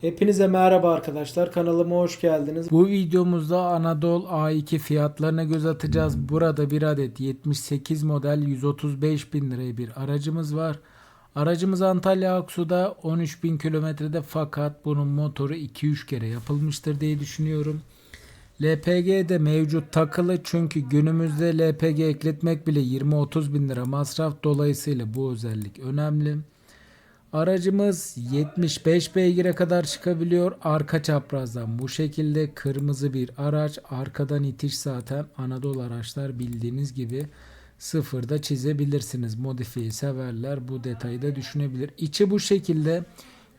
Hepinize merhaba arkadaşlar. Kanalıma hoş geldiniz. Bu videomuzda Anadolu A2 fiyatlarına göz atacağız. Burada bir adet 78 model 135 bin liraya bir aracımız var. Aracımız Antalya Aksu'da 13 bin kilometrede fakat bunun motoru 2-3 kere yapılmıştır diye düşünüyorum. LPG de mevcut takılı çünkü günümüzde LPG ekletmek bile 20-30 bin lira masraf dolayısıyla bu özellik önemli. Aracımız 75 beygire kadar çıkabiliyor. Arka çaprazdan bu şekilde kırmızı bir araç. Arkadan itiş zaten Anadolu araçlar bildiğiniz gibi sıfırda çizebilirsiniz. Modifiye severler bu detayı da düşünebilir. İçi bu şekilde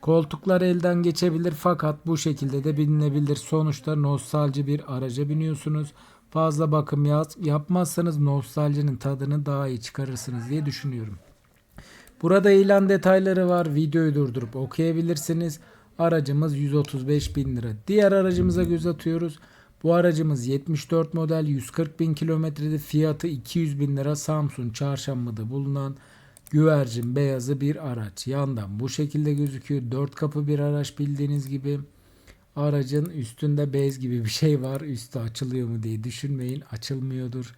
koltuklar elden geçebilir fakat bu şekilde de binilebilir. Sonuçta nostalji bir araca biniyorsunuz. Fazla bakım yapmazsanız nostaljinin tadını daha iyi çıkarırsınız diye düşünüyorum. Burada ilan detayları var. Videoyu durdurup okuyabilirsiniz. Aracımız 135 bin lira. Diğer aracımıza göz atıyoruz. Bu aracımız 74 model 140 bin kilometrede fiyatı 200 bin lira Samsun çarşambada bulunan güvercin beyazı bir araç. Yandan bu şekilde gözüküyor. 4 kapı bir araç bildiğiniz gibi. Aracın üstünde bez gibi bir şey var. Üstü açılıyor mu diye düşünmeyin. Açılmıyordur.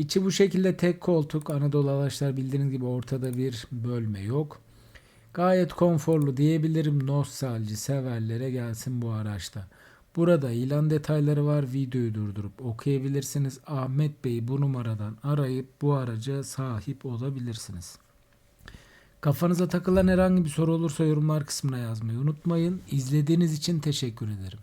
İçi bu şekilde tek koltuk. Anadolu araçlar bildiğiniz gibi ortada bir bölme yok. Gayet konforlu diyebilirim. Nostalji severlere gelsin bu araçta. Burada ilan detayları var. Videoyu durdurup okuyabilirsiniz. Ahmet Bey bu numaradan arayıp bu araca sahip olabilirsiniz. Kafanıza takılan herhangi bir soru olursa yorumlar kısmına yazmayı unutmayın. İzlediğiniz için teşekkür ederim.